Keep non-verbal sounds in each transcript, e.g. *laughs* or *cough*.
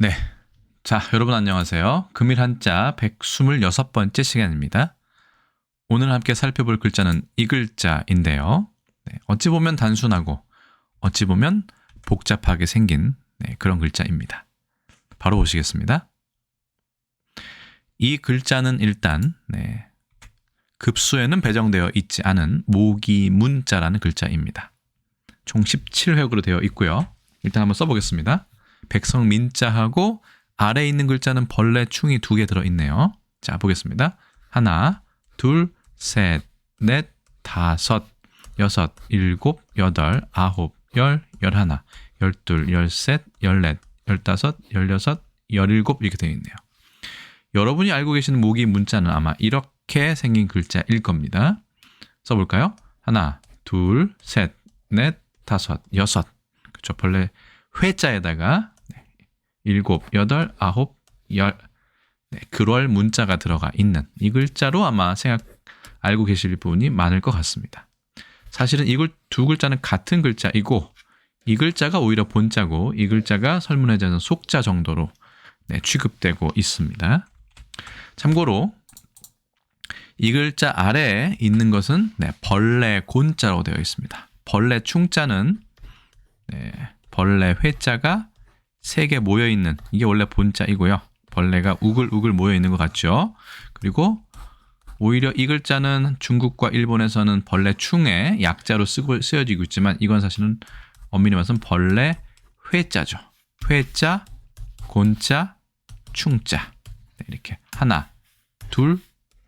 네. 자, 여러분 안녕하세요. 금일 한자 126번째 시간입니다. 오늘 함께 살펴볼 글자는 이 글자인데요. 네, 어찌 보면 단순하고 어찌 보면 복잡하게 생긴 네, 그런 글자입니다. 바로 보시겠습니다. 이 글자는 일단 네, 급수에는 배정되어 있지 않은 모기 문자라는 글자입니다. 총 17획으로 되어 있고요. 일단 한번 써보겠습니다. 백성 민자하고 아래에 있는 글자는 벌레 충이 두 개 들어있네요. 자, 보겠습니다. 하나, 둘, 셋, 넷, 다섯, 여섯, 일곱, 여덟, 아홉, 열, 열하나, 열둘, 열셋, 열넷, 열다섯, 열여섯, 열일곱 이렇게 되어 있네요. 여러분이 알고 계시는 모기 문자는 아마 이렇게 생긴 글자일 겁니다. 써볼까요? 하나, 둘, 셋, 넷, 다섯, 여섯. 그렇죠. 벌레 회자에다가 네, 일곱, 여덟, 아홉, 열. 네, 그럴 문자가 들어가 있는 이 글자로 아마 생각 알고 계실 분이 많을 것 같습니다. 사실은 이두 글자는 같은 글자이고 이 글자가 오히려 본자고 이 글자가 설문해자는 속자 정도로 네, 취급되고 있습니다. 참고로 이 글자 아래에 있는 것은 네, 벌레 곤자로 되어 있습니다. 벌레 충자는 네, 벌레 회자가 세 개 모여 있는 이게 원래 본자이고요. 벌레가 우글우글 모여 있는 것 같죠. 그리고 오히려 이 글자는 중국과 일본에서는 벌레 충의 약자로 쓰고 쓰여지고 있지만 이건 사실은 엄밀히 말해서 벌레 회자죠. 회자, 곤자, 충자 네, 이렇게 하나, 둘,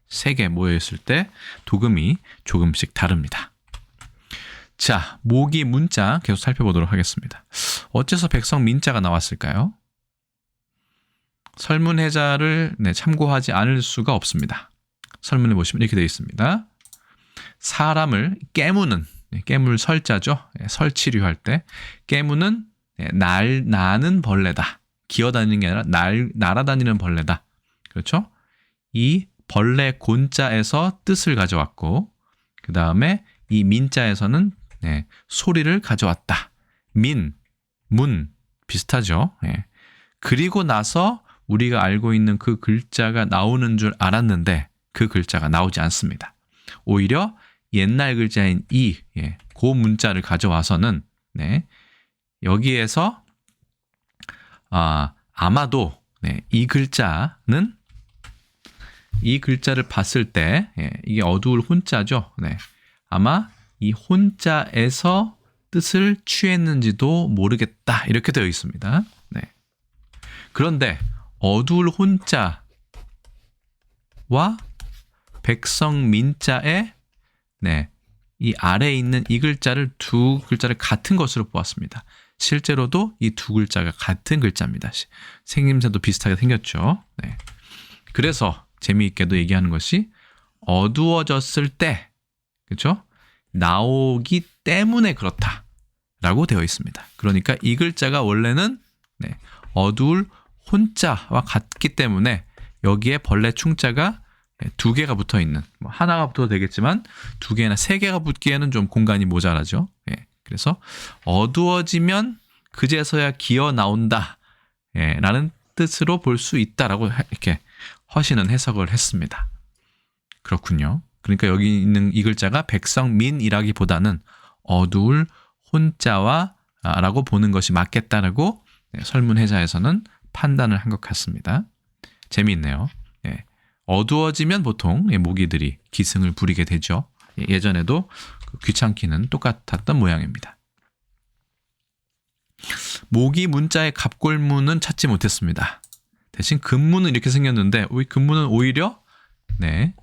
세 개 모여 있을 때 도금이 조금씩 다릅니다. 자, 모기 문자 계속 살펴보도록 하겠습니다. 어째서 백성 민자가 나왔을까요? 설문해자를 네, 참고하지 않을 수가 없습니다. 설문에 보시면 이렇게 되어 있습니다. 사람을 깨무는 네, 깨물 설자죠. 네, 설치류 할 때 깨무는 네, 날 나는 벌레다. 기어다니는 게 아니라 날 날아다니는 벌레다. 그렇죠? 이 벌레 곤자에서 뜻을 가져왔고 그 다음에 이 민자에서는 네, 소리를 가져왔다. 민, 문 비슷하죠. 네. 그리고 나서 우리가 알고 있는 그 글자가 나오는 줄 알았는데 그 글자가 나오지 않습니다. 오히려 옛날 글자인 이, 예, 그 문자를 가져와서는 네, 여기에서 아, 아마도 네, 이 글자는 이 글자를 봤을 때 예, 이게 어두울 혼자죠. 네, 아마 이 혼자에서 뜻을 취했는지도 모르겠다 이렇게 되어 있습니다. 네. 그런데 어두울 혼자와 백성 민자의 네, 이 아래에 있는 이 글자를 두 글자를 같은 것으로 보았습니다. 실제로도 이 두 글자가 같은 글자입니다. 생김새도 비슷하게 생겼죠. 네. 그래서 재미있게도 얘기하는 것이 어두워졌을 때, 그렇죠? 나오기 때문에 그렇다라고 되어 있습니다. 그러니까 이 글자가 원래는 네, 어두울 혼자와 같기 때문에 여기에 벌레 충자가 네, 두 개가 붙어 있는 뭐 하나가 붙어도 되겠지만 두 개나 세 개가 붙기에는 좀 공간이 모자라죠. 예, 그래서 어두워지면 그제서야 기어 나온다. 예, 라는 뜻으로 볼 수 있다라고 이렇게 허신은 해석을 했습니다. 그렇군요. 그러니까 여기 있는 이 글자가 백성민이라기보다는 어두울 혼자와 라고 보는 것이 맞겠다라고 네, 설문회자에서는 판단을 한 것 같습니다. 재미있네요. 예. 어두워지면 보통 모기들이 기승을 부리게 되죠. 예, 예전에도 그 귀찮기는 똑같았던 모양입니다. 모기 문자의 갑골문은 찾지 못했습니다. 대신 근문은 이렇게 생겼는데 근문은 오히려 네,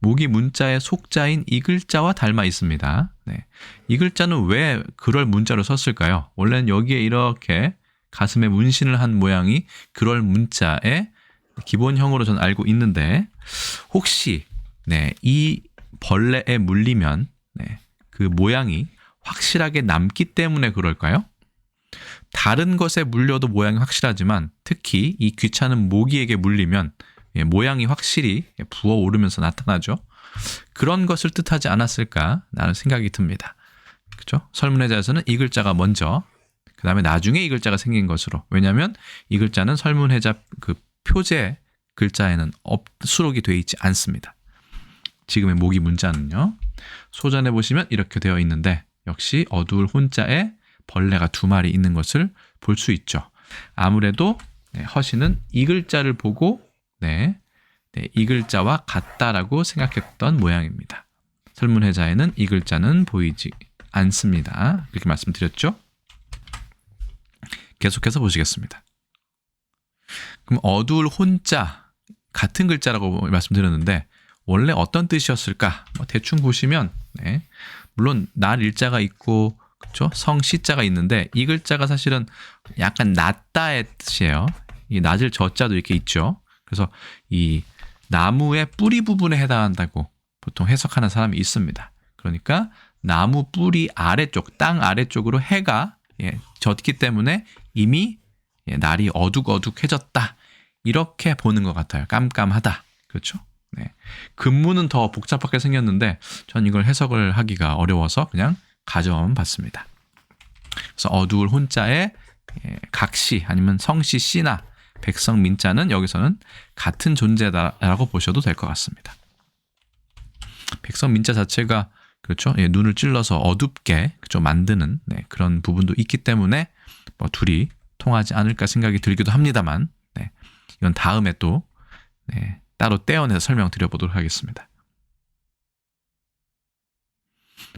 모기 문자의 속자인 이 글자와 닮아 있습니다. 네. 이 글자는 왜 그럴 문자로 썼을까요? 원래는 여기에 이렇게 가슴에 문신을 한 모양이 그럴 문자의 기본형으로 저는 알고 있는데 혹시 네, 이 벌레에 물리면 네, 그 모양이 확실하게 남기 때문에 그럴까요? 다른 것에 물려도 모양이 확실하지만 특히 이 귀찮은 모기에게 물리면 예, 모양이 확실히 부어오르면서 나타나죠. 그런 것을 뜻하지 않았을까 라는 생각이 듭니다. 그죠? 설문회자에서는 이 글자가 먼저 그 다음에 나중에 이 글자가 생긴 것으로. 왜냐하면 이 글자는 설문해자 그 표제 글자에는 업, 수록이 되어 있지 않습니다. 지금의 모기 문자는요. 소전에 보시면 이렇게 되어 있는데 역시 어두울 혼자에 벌레가 두 마리 있는 것을 볼 수 있죠. 아무래도 네, 허신은 이 글자를 보고 네, 네, 이 글자와 같다라고 생각했던 모양입니다. 설문해자에는 이 글자는 보이지 않습니다. 이렇게 말씀드렸죠. 계속해서 보시겠습니다. 그럼 어두울 혼자 같은 글자라고 말씀드렸는데 원래 어떤 뜻이었을까? 뭐 대충 보시면 네, 물론 날 일자가 있고 그렇죠? 성 시자가 있는데 이 글자가 사실은 약간 낮다의 뜻이에요. 이 낮을 저자도 이렇게 있죠. 그래서 이 나무의 뿌리 부분에 해당한다고 보통 해석하는 사람이 있습니다. 그러니까 나무 뿌리 아래쪽, 땅 아래쪽으로 해가 예, 졌기 때문에 이미 예, 날이 어둑어둑해졌다. 이렇게 보는 것 같아요. 깜깜하다. 그렇죠? 네. 근무는 더 복잡하게 생겼는데 전 이걸 해석을 하기가 어려워서 그냥 가져온 봤습니다. 그래서 어두울 혼자에 예, 각시 아니면 성시 씨나 백성 민자는 여기서는 같은 존재다라고 보셔도 될 것 같습니다. 백성 민자 자체가 그렇죠. 예, 눈을 찔러서 어둡게 그렇죠? 만드는 네, 그런 부분도 있기 때문에 뭐 둘이 통하지 않을까 생각이 들기도 합니다만 네, 이건 다음에 또 네, 따로 떼어내서 설명드려보도록 하겠습니다.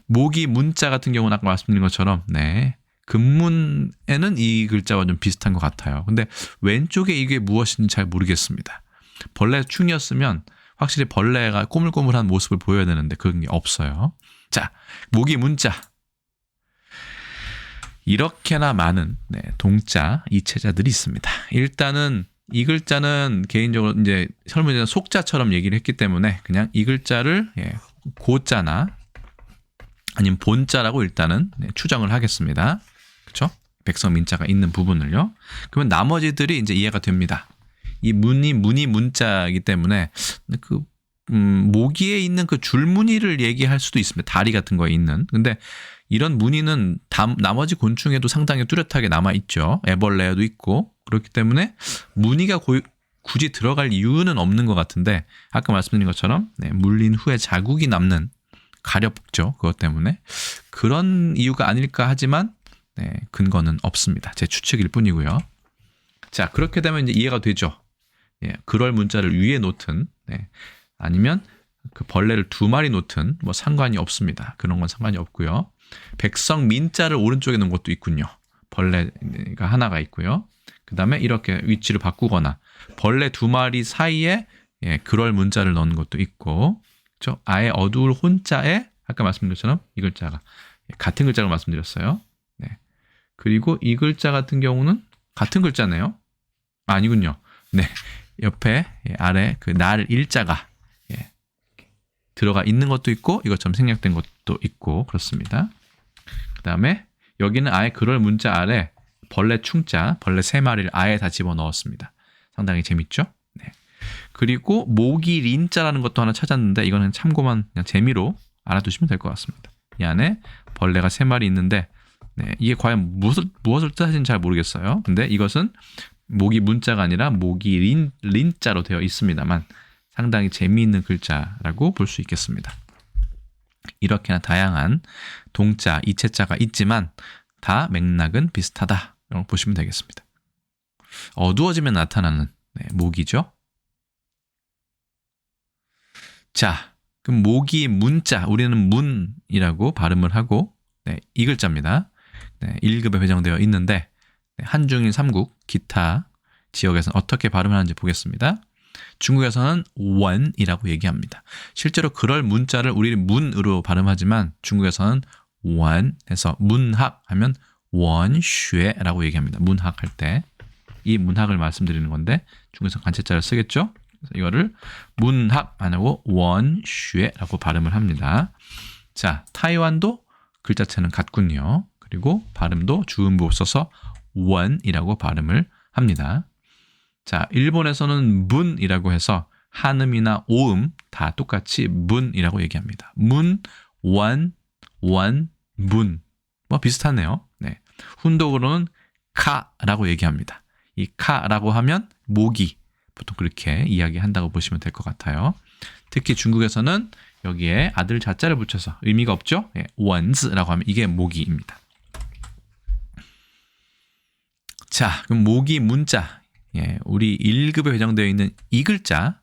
모기 문자 같은 경우는 아까 말씀드린 것처럼 네, 근문에는 이 글자와 좀 비슷한 것 같아요. 근데 왼쪽에 이게 무엇인지 잘 모르겠습니다. 벌레 충이었으면 확실히 벌레가 꼬물꼬물한 모습을 보여야 되는데 그런 게 없어요. 자, 모기 문자. 이렇게나 많은 네, 동자 이체자들이 있습니다. 일단은 이 글자는 개인적으로 이제 설문에서 속자처럼 얘기를 했기 때문에 그냥 이 글자를 예, 고자나 아니면 본자라고 일단은 네, 추정을 하겠습니다. 그렇죠? 백성 민자가 있는 부분을요. 그러면 나머지들이 이제 이해가 됩니다. 이 문이 문이 문자이기 때문에 그 음, 모기에 있는 그 줄무늬를 얘기할 수도 있습니다. 다리 같은 거에 있는. 근데 이런 무늬는 다, 나머지 곤충에도 상당히 뚜렷하게 남아 있죠. 애벌레에도 있고 그렇기 때문에 무늬가 고, 굳이 들어갈 이유는 없는 것 같은데 아까 말씀드린 것처럼 네, 물린 후에 자국이 남는 가렵죠. 그것 때문에 그런 이유가 아닐까 하지만 네, 근거는 없습니다. 제 추측일 뿐이고요. 자 그렇게 되면 이제 이해가 되죠. 예, 그럴 문자를 위에 놓든 네, 아니면 그 벌레를 두 마리 놓든 뭐 상관이 없습니다. 그런 건 상관이 없고요. 백성 민자를 오른쪽에 놓은 것도 있군요. 벌레가 하나가 있고요. 그 다음에 이렇게 위치를 바꾸거나 벌레 두 마리 사이에 예, 그럴 문자를 넣는 것도 있고, 저 아예 어두울 혼자에 아까 말씀드린 것처럼 이 글자가 같은 글자로 말씀드렸어요. 네. 그리고 이 글자 같은 경우는 같은 글자네요. 아, 아니군요. 네. 옆에 예, 아래 그 날 일자가 예, 들어가 있는 것도 있고 이것처럼 생략된 것도 있고 그렇습니다. 그 다음에 여기는 아예 그럴 문자 아래 벌레 충자, 벌레 세 마리를 아예 다 집어 넣었습니다. 상당히 재밌죠? 네. 그리고 모기 린자라는 것도 하나 찾았는데 이거는 참고만 그냥 재미로 알아두시면 될 것 같습니다. 이 안에 벌레가 세 마리 있는데 네, 이게 과연 무엇을, 무엇을 뜻하는지 잘 모르겠어요. 근데 이것은 모기 문자가 아니라 모기 린, 린자로 되어 있습니다만 상당히 재미있는 글자라고 볼 수 있겠습니다. 이렇게나 다양한 동자, 이체자가 있지만 다 맥락은 비슷하다. 라고 보시면 되겠습니다. 어두워지면 나타나는 네, 모기죠. 자, 그럼 모기 문자, 우리는 문이라고 발음을 하고 네, 이 글자입니다. 네, 1급에 배정되어 있는데 네, 한중일 3국 기타 지역에서는 어떻게 발음하는지 보겠습니다. 중국에서는 원이라고 얘기합니다. 실제로 그럴 문자를 우리는 문으로 발음하지만 중국에서는 원 해서 문학 하면 원쉐라고 얘기합니다. 문학 할 때 이 문학을 말씀드리는 건데 중국에서 관체자를 쓰겠죠. 이거를 문학 안 하고 원쉐라고 발음을 합니다. 자, 타이완도 글자체는 같군요. 그리고 발음도 주음부 써서 원이라고 발음을 합니다. 자, 일본에서는 문이라고 해서 한음이나 오음 다 똑같이 문이라고 얘기합니다. 문, 원, 원, 문. 뭐 비슷하네요. 네. 훈독으로는 카라고 얘기합니다. 이 카라고 하면 모기 보통 그렇게 이야기한다고 보시면 될 것 같아요. 특히 중국에서는 여기에 아들 자자를 붙여서 의미가 없죠. 예, 원즈라고 하면 이게 모기입니다. 자, 그럼 모기 문자. 예, 우리 1급에 배정되어 있는 이 글자를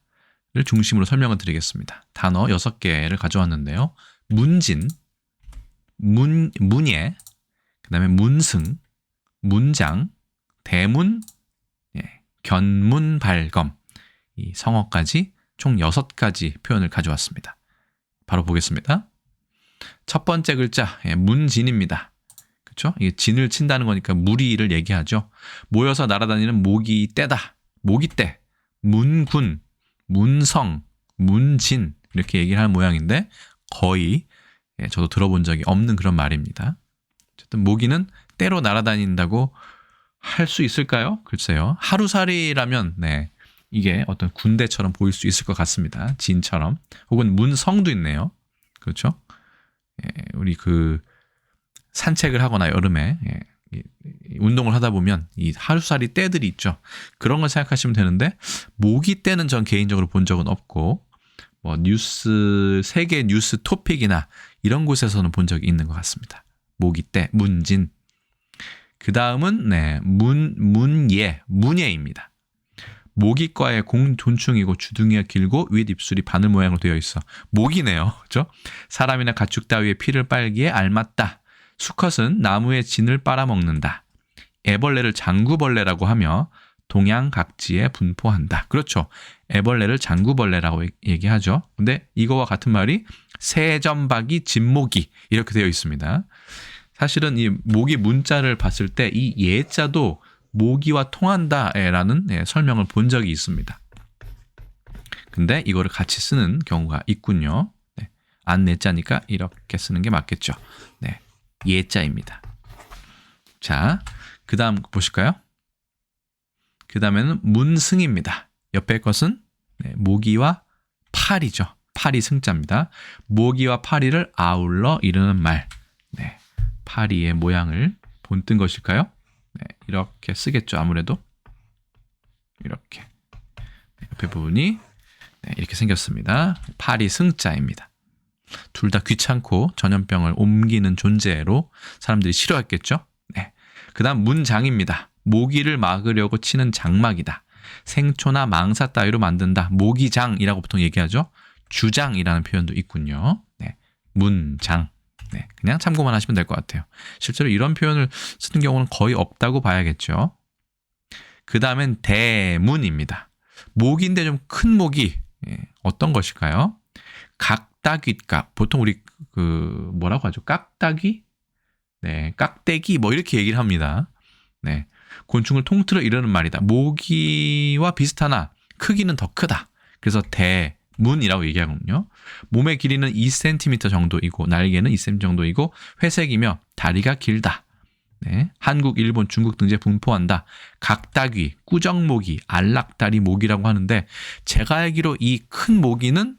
중심으로 설명을 드리겠습니다. 단어 6개를 가져왔는데요. 문진, 문, 문예, 그 다음에 문승, 문장, 대문, 예, 견문, 발검, 이 성어까지 총 6가지 표현을 가져왔습니다. 바로 보겠습니다. 첫 번째 글자, 예, 문진입니다. 그렇죠? 이게 진을 친다는 거니까 무리를 얘기하죠. 모여서 날아다니는 모기 떼다. 모기 떼. 문군, 문성, 문진 이렇게 얘기를 하는 모양인데 거의 예, 저도 들어본 적이 없는 그런 말입니다. 어쨌든 모기는 때로 날아다닌다고 할 수 있을까요? 글쎄요. 하루살이라면 네. 이게 어떤 군대처럼 보일 수 있을 것 같습니다. 진처럼. 혹은 문성도 있네요. 그렇죠? 예, 우리 그 산책을 하거나 여름에 예, 운동을 하다 보면 이 하루살이 떼들이 있죠. 그런 걸 생각하시면 되는데 모기 떼는 전 개인적으로 본 적은 없고 뭐 뉴스 세계 뉴스 토픽이나 이런 곳에서는 본 적이 있는 것 같습니다. 모기 떼, 문진. 그 다음은 네, 문 문예, 문예입니다. 모기과의 공존충이고 주둥이가 길고 윗 입술이 바늘 모양으로 되어 있어. 모기네요. 그죠? 사람이나 가축 따위의 피를 빨기에 알맞다. 수컷은 나무의 진을 빨아먹는다. 애벌레를 장구벌레라고 하며 동양 각지에 분포한다. 그렇죠. 애벌레를 장구벌레라고 얘기하죠. 근데 이거와 같은 말이 세점박이 진모기 이렇게 되어 있습니다. 사실은 이 모기 문자를 봤을 때 이 예자도 모기와 통한다라는 예, 설명을 본 적이 있습니다. 근데 이거를 같이 쓰는 경우가 있군요. 네. 안 내자니까 이렇게 쓰는 게 맞겠죠. 네. 예자입니다. 자, 그 다음 보실까요? 그 다음에는 문승입니다. 옆에 것은 네, 모기와 파리죠. 파리 승자입니다. 모기와 파리를 아울러 이르는 말. 네, 파리의 모양을 본뜬 것일까요? 네, 이렇게 쓰겠죠. 아무래도 이렇게 네, 옆에 부분이 네, 이렇게 생겼습니다. 파리 승자입니다. 둘 다 귀찮고 전염병을 옮기는 존재로 사람들이 싫어했겠죠. 네. 그다음 문장입니다. 모기를 막으려고 치는 장막이다. 생초나 망사 따위로 만든다. 모기장이라고 보통 얘기하죠. 주장이라는 표현도 있군요. 네. 문장. 네. 그냥 참고만 하시면 될 것 같아요. 실제로 이런 표현을 쓰는 경우는 거의 없다고 봐야겠죠. 그 다음엔 대문입니다. 모기인데 좀큰 모기. 예, 어떤 것일까요? 각 다귀가 보통 우리 그 뭐라고 하죠? 깍다귀? 네, 깍대기 뭐 이렇게 얘기를 합니다. 네. 곤충을 통틀어 이르는 말이다. 모기와 비슷하나 크기는 더 크다. 그래서 대문이라고 얘기하거든요. 몸의 길이는 2cm 정도이고 날개는 2cm 정도이고 회색이며 다리가 길다. 네. 한국, 일본, 중국 등지에 분포한다. 각다귀, 꾸정모기, 안락다리 모기라고 하는데 제가 알기로 이 큰 모기는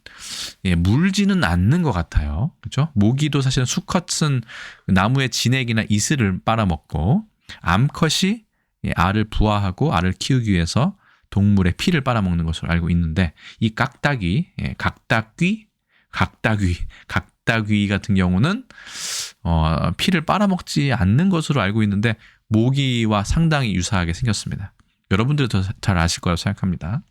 예, 물지는 않는 것 같아요. 그렇죠? 모기도 사실은 수컷은 나무의 진액이나 이슬을 빨아먹고 암컷이 예, 알을 부화하고 알을 키우기 위해서 동물의 피를 빨아먹는 것으로 알고 있는데 이 깍다귀, 예, 각다귀, 각다귀, 각 다귀 같은 경우는 어, 피를 빨아먹지 않는 것으로 알고 있는데 모기와 상당히 유사하게 생겼습니다. 여러분들도 잘 아실 거라고 생각합니다.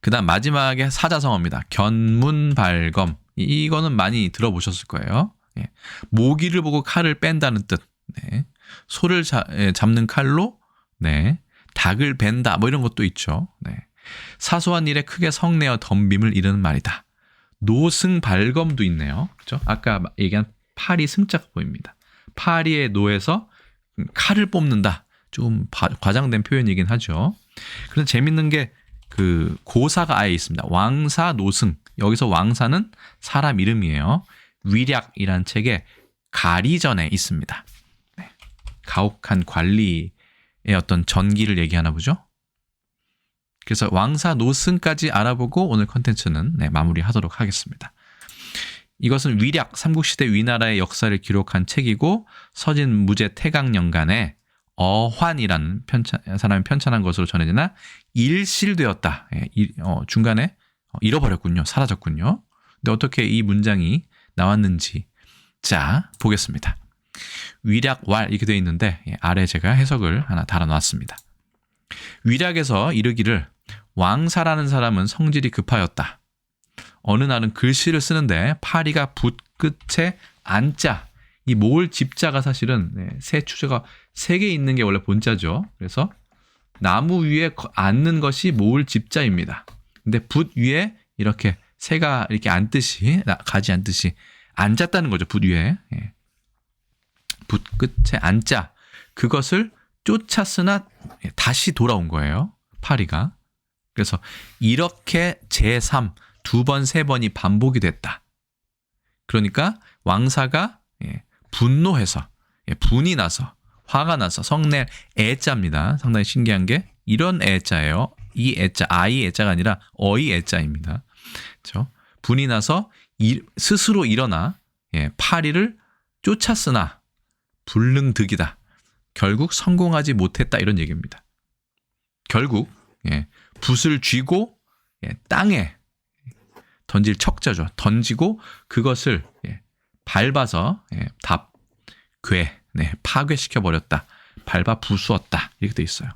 그 다음 마지막에 사자성어입니다. 견문발검. 이거는 많이 들어보셨을 거예요. 예. 모기를 보고 칼을 뺀다는 뜻. 네. 소를 자, 예, 잡는 칼로 네. 닭을 벤다 뭐 이런 것도 있죠. 네. 사소한 일에 크게 성내어 덤빔을 이르는 말이다. 노승 발검도 있네요. 그죠? 아까 얘기한 파리 승자가 보입니다. 파리의 노에서 칼을 뽑는다. 좀 과장된 표현이긴 하죠. 그래서 재밌는 게 그 고사가 아예 있습니다. 왕사 노승. 여기서 왕사는 사람 이름이에요. 위략이란 책에 가리전에 있습니다. 가혹한 관리의 어떤 전기를 얘기하나 보죠. 그래서 왕사 노승까지 알아보고 오늘 컨텐츠는 네, 마무리하도록 하겠습니다. 이것은 위략 삼국시대 위나라의 역사를 기록한 책이고 서진 무제 태강년간에 어환이라는 편찬, 사람이 편찬한 것으로 전해지나 일실되었다. 예, 일- 어, 중간에 어, 잃어버렸군요. 사라졌군요. 근데 어떻게 이 문장이 나왔는지 자 보겠습니다. 위략왈 이렇게 되어 있는데 예, 아래 제가 해석을 하나 달아놨습니다. 위략에서 이르기를 왕사라는 사람은 성질이 급하였다. 어느 날은 글씨를 쓰는데 파리가 붓 끝에 안자 이 모을 집자가 사실은 네, 새 추제가 세 개 있는 게 원래 본자죠. 그래서 나무 위에 거- 앉는 것이 모을 집자입니다. 근데 붓 위에 이렇게 새가 이렇게 앉듯이 나- 가지 앉듯이 앉았다는 거죠. 붓 위에 예. 붓 끝에 앉자 그것을 쫓았으나 예, 다시 돌아온 거예요. 파리가. 그래서 이렇게 제3 두 번, 세 번이 반복이 됐다. 그러니까 왕사가 예, 분노해서 예, 분이 나서 화가 나서 성낼 애자입니다. 상당히 신기한 게 이런 애자예요. 이 애자 아이 애자가 아니라 어이 애자입니다. 그렇죠? 분이 나서 일- 스스로 일어나 예, 파리를 쫓았으나 불능득이다. 결국 성공하지 못했다 이런 얘기입니다. 결국 예, 붓을 쥐고 예, 땅에 던질 척자죠. 던지고 그것을 예, 밟아서 예, 답, 괴, 네, 파괴시켜 버렸다. 밟아 부수었다. 이렇게 돼 있어요.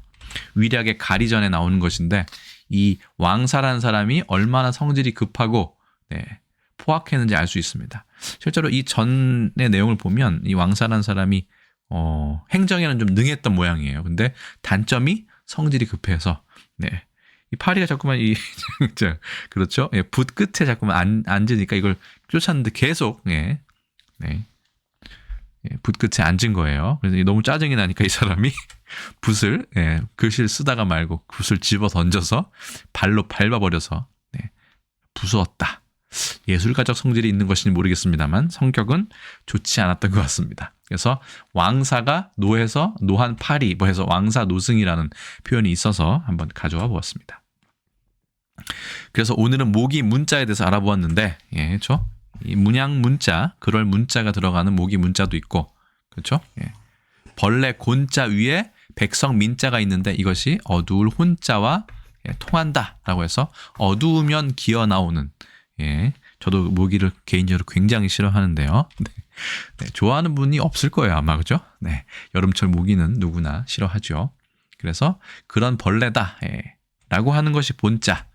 위략의 가리 전에 나오는 것인데 이 왕사라는 사람이 얼마나 성질이 급하고 네, 포악했는지 알 수 있습니다. 실제로 이 전의 내용을 보면 이 왕사라는 사람이 어, 행정에는 좀 능했던 모양이에요. 근데 단점이 성질이 급해서 네. 이 파리가 자꾸만 이 *laughs* 자, 그렇죠? 예, 붓 끝에 자꾸만 안, 앉으니까 이걸 쫓았는데 계속 예. 네. 예, 붓 끝에 앉은 거예요. 그래서 너무 짜증이 나니까 이 사람이 *laughs* 붓을 예, 글씨를 쓰다가 말고 붓을 집어 던져서 발로 밟아 버려서 네, 부수었다. 예술가적 성질이 있는 것인지 모르겠습니다만 성격은 좋지 않았던 것 같습니다. 그래서 왕사가 노해서 노한 파리 뭐 해서 왕사 노승이라는 표현이 있어서 한번 가져와 보았습니다. 그래서 오늘은 모기 문자에 대해서 알아보았는데 예, 그렇죠? 이 문양 문자, 그럴 문자가 들어가는 모기 문자도 있고 그렇죠? 예. 벌레 곤자 위에 백성 민자가 있는데 이것이 어두울 혼자와 예, 통한다라고 해서 어두우면 기어 나오는 예. 저도 모기를 개인적으로 굉장히 싫어하는데요. 네. 네, 좋아하는 분이 없을 거예요, 아마 그죠? 네. 여름철 모기는 누구나 싫어하죠. 그래서 그런 벌레다. 예. 라고 하는 것이 본자.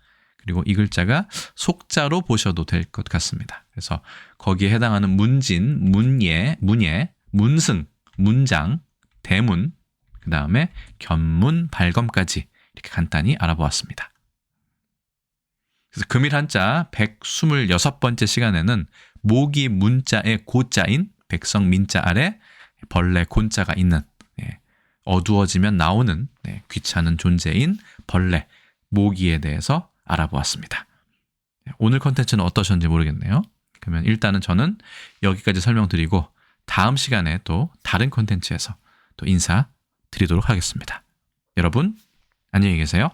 그리고 이 글자가 속자로 보셔도 될 것 같습니다. 그래서 거기에 해당하는 문진, 문예, 문예, 문승, 문장, 대문, 그 다음에 견문, 발검까지 이렇게 간단히 알아보았습니다. 그래서 금일 한자 126번째 시간에는 모기 문자의 고자인 백성 민자 아래 벌레 곤자가 있는 예, 어두워지면 나오는 네, 귀찮은 존재인 벌레 모기에 대해서 알아보았습니다. 네, 오늘 컨텐츠는 어떠셨는지 모르겠네요. 그러면 일단은 저는 여기까지 설명드리고 다음 시간에 또 다른 컨텐츠에서 또 인사 드리도록 하겠습니다. 여러분 안녕히 계세요.